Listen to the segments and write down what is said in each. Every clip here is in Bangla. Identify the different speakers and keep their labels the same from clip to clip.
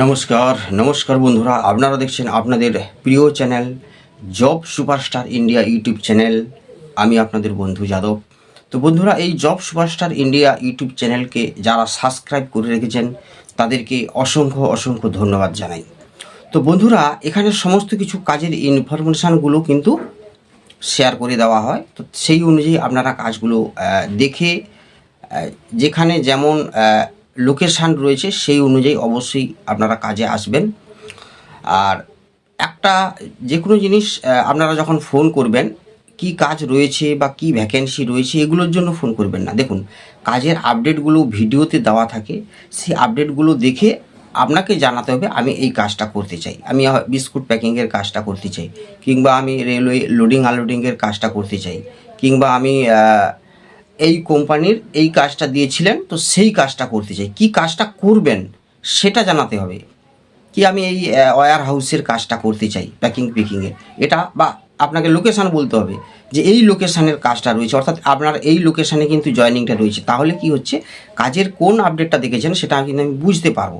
Speaker 1: নমস্কার নমস্কার বন্ধুরা, আপনারা দেখছেন আপনাদের প্রিয় channel job superstar India YouTube channel. আমি আপনাদের বন্ধু যাদব। তো বন্ধুরা, এই জব সুপারস্টার ইন্ডিয়া ইউটিউব চ্যানেলকে যারা সাবস্ক্রাইব করে রেখেছেন, তাদেরকে অসংখ্য অসংখ্য ধন্যবাদ জানাই। তো বন্ধুরা, এখানে সমস্ত কিছু কাজের ইনফরমেশানগুলো কিন্তু শেয়ার করে দেওয়া হয়। তো সেই অনুযায়ী আপনারা কাজগুলো দেখে যেখানে যেমন লোকেশান রয়েছে সেই অনুযায়ী অবশ্যই আপনারা কাজে আসবেন। আর একটা যে কোনো জিনিস আপনারা যখন ফোন করবেন, কি কাজ রয়েছে বা কি ভ্যাকেন্সি রয়েছে এগুলোর জন্য ফোন করবেন না। দেখুন, কাজের আপডেটগুলো ভিডিওতে দেওয়া থাকে, সেই আপডেটগুলো দেখে আপনাকে জানাতে হবে, আমি এই কাজটা করতে চাই। আমি বিস্কুট প্যাকিংয়ের কাজটা করতে চাই, কিংবা আমি রেলওয়ে লোডিং আনলোডিংয়ের কাজটা করতে চাই, কিংবা আমি এই কোম্পানির এই কাজটা দিয়েছিলেন, তো সেই কাজটা করতে চাই। কি কাজটা করবেন সেটা জানাতে হবে। কি আমি এই ওয়ার হাউসের কাজটা করতে চাই প্যাকিং পিকিংয়ের এটা বা আপনাকে লোকেশান বলতে হবে যে এই লোকেশানের কাজটা রয়েছে। অর্থাৎ আপনার এই লোকেশানে কিন্তু জয়নিংটা রয়েছে। তাহলে কি হচ্ছে? কাজের কোন আপডেটটা দেখেছেন সেটা কিন্তু আমি বুঝতে পারব।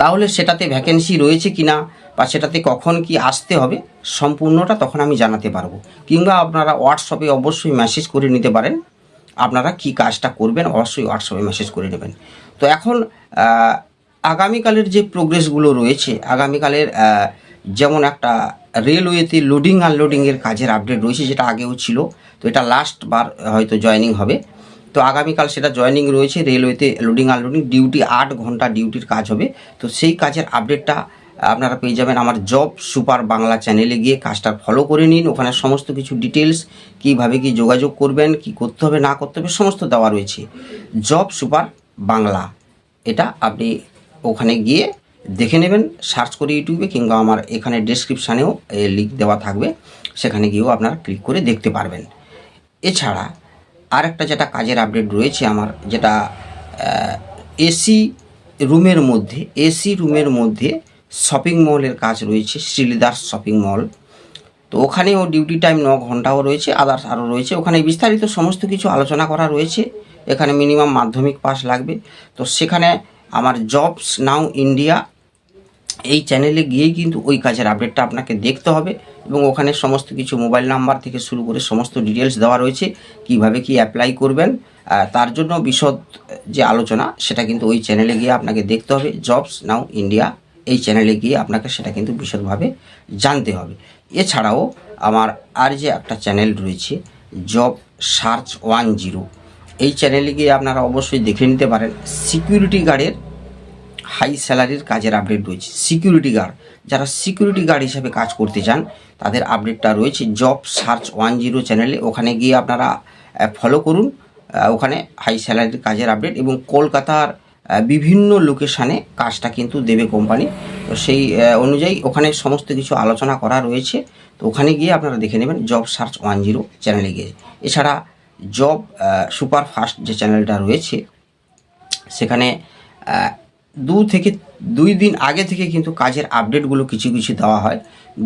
Speaker 1: তাহলে সেটাতে ভ্যাকেন্সি রয়েছে কি না বা সেটাতে কখন কি আসতে হবে, সম্পূর্ণটা তখন আমি জানাতে পারব। কিংবা আপনারা হোয়াটসঅ্যাপে অবশ্যই মেসেজ করে নিতে পারেন। আপনারা কি কাজটা করবেন, অবশ্যই হোয়াটসঅ্যাপে মেসেজ করে নেবেন। তো এখন আগামীকালের যে প্রোগ্রেসগুলো রয়েছে, আগামীকালের যেমন একটা রেলওয়েতে লোডিং আনলোডিংয়ের কাজের আপডেট রয়েছে, যেটা আগেও ছিল, তো এটা লাস্ট বার হয়তো জয়েনিং হবে। তো আগামীকাল সেটা জয়েনিং রয়েছে রেলওয়েতে লোডিং আনলোডিং ডিউটি আট ঘণ্টা ডিউটির কাজ হবে। তো সেই কাজের আপডেটটা আপনারা পেয়ে যাবেন আমার জব সুপার বাংলা চ্যানেলে গিয়ে। কাজটা ফলো করে নিন, ওখানে সমস্ত কিছু ডিটেলস কীভাবে কি যোগাযোগ করবেন, কি করতে হবে, না করতে হবে, সমস্ত দেওয়া রয়েছে। জব সুপার বাংলা, এটা আপনি ওখানে গিয়ে দেখে নেবেন সার্চ করে ইউটিউবে কিংবা আমার এখানে ডেসক্রিপশানেও লিঙ্ক দেওয়া থাকবে, সেখানে গিয়েও আপনারা ক্লিক করে দেখতে পারবেন। এছাড়া আরেকটা যেটা কাজের আপডেট রয়েছে আমার, যেটা এসি রুমের মধ্যে এসি রুমের মধ্যে শপিং মলের কাজ রয়েছে, শ্রীলিদার শপিং মল তো ওখানেও ডিউটি টাইম ন ঘন্টাও রয়েছে আদার্স আরও রয়েছে। ওখানে বিস্তারিত সমস্ত কিছু আলোচনা করা রয়েছে, এখানে মিনিমাম মাধ্যমিক পাস লাগবে। তো সেখানে আমার জবস নাও ইন্ডিয়া এই চ্যানেলে গিয়েই কিন্তু ওই কাজের আপডেটটা আপনাকে দেখতে হবে এবং ওখানে সমস্ত কিছু মোবাইল নাম্বার থেকে শুরু করে সমস্ত ডিটেলস দেওয়া রয়েছে, কীভাবে কি অ্যাপ্লাই করবেন তার জন্য বিশদ যে আলোচনা, সেটা কিন্তু ওই চ্যানেলে গিয়ে আপনাকে দেখতে হবে। জবস নাও ইন্ডিয়া এই চ্যানেলে গিয়ে আপনাকে সেটা কিন্তু বিশদভাবে জানতে হবে। এছাড়াও আমার আর যে একটা চ্যানেল রয়েছে জব সার্চ ওয়ান জিরো এই চ্যানেলে গিয়ে আপনারা অবশ্যই দেখে নিতে পারেন। সিকিউরিটি গার্ডের হাই স্যালারির কাজের আপডেট রয়েছে। সিকিউরিটি গার্ড যারা সিকিউরিটি গার্ড হিসাবে কাজ করতে চান, তাদের আপডেটটা রয়েছে জব সার্চ ওয়ান জিরো চ্যানেলে ওখানে গিয়ে আপনারা ফলো করুন। ওখানে হাই স্যালারির কাজের আপডেট এবং কলকাতার বিভিন্ন লোকেশানে কাজটা কিন্তু দেবে কোম্পানি তো সেই অনুযায়ী ওখানে সমস্ত কিছু আলোচনা করা রয়েছে। তো ওখানে গিয়ে আপনারা দেখে নেবেন জব সার্চ ওয়ান জিরো চ্যানেলে গিয়ে। এছাড়া জব সুপার ফাস্ট যে চ্যানেলটা রয়েছে, সেখানে দু থেকে, দুই দিন আগে থেকে কিন্তু কাজের আপডেটগুলো কিছু কিছু দেওয়া হয়।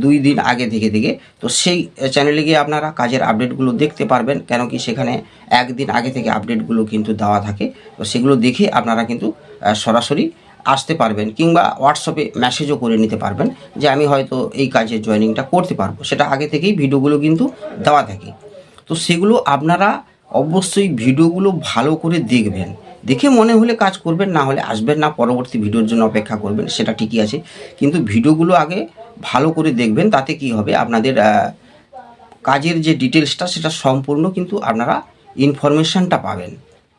Speaker 1: দুই দিন আগে থেকে থেকে। তো সেই চ্যানেলে গিয়ে আপনারা কাজের আপডেটগুলো দেখতে পারবেন, কেন কি সেখানে একদিন আগে থেকে আপডেটগুলো কিন্তু দেওয়া থাকে। তো সেগুলো দেখে আপনারা কিন্তু সরাসরি আসতে পারবেন কিংবা হোয়াটসঅ্যাপে মেসেজও করে নিতে পারবেন যে আমি হয়তো এই কাজের জয়েনিংটা করতে পারব। সেটা আগে থেকেই ভিডিওগুলো কিন্তু দেওয়া থাকে। তো সেগুলো আপনারা অবশ্যই ভিডিওগুলো ভালো করে দেখবেন। দেখে মনে হলে কাজ করবেন, না হলে আসবেন না, পরবর্তী ভিডিওর জন্য অপেক্ষা করবেন, সেটা ঠিকই আছে। কিন্তু ভিডিওগুলো আগে ভালো করে দেখবেন, তাতে কি হবে? আপনাদের কাজের যে ডিটেলসটা সেটা সম্পূর্ণ কিন্তু আপনারা ইনফরমেশনটা পাবেন।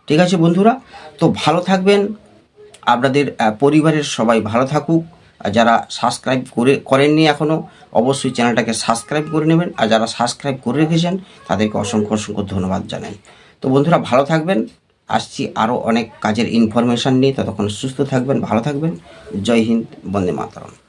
Speaker 1: ঠিক আছে বন্ধুরা? তো ভালো থাকবেন। আপনাদের পরিবারের সবাই ভালো থাকুক। আর যারা সাবস্ক্রাইব করে, করেননি এখনও অবশ্যই চ্যানেলটাকে সাবস্ক্রাইব করে নেবেন। আর যারা সাবস্ক্রাইব করে রেখেছেন, তাদেরকে অসংখ্য অসংখ্য ধন্যবাদ জানাই। তো বন্ধুরা, ভালো থাকবেন। আসছি আরও অনেক কাজের ইনফরমেশান নিয়ে। ততক্ষণ সুস্থ থাকবেন, ভালো থাকবেন। জয় হিন্দ, বন্দে মাতরম।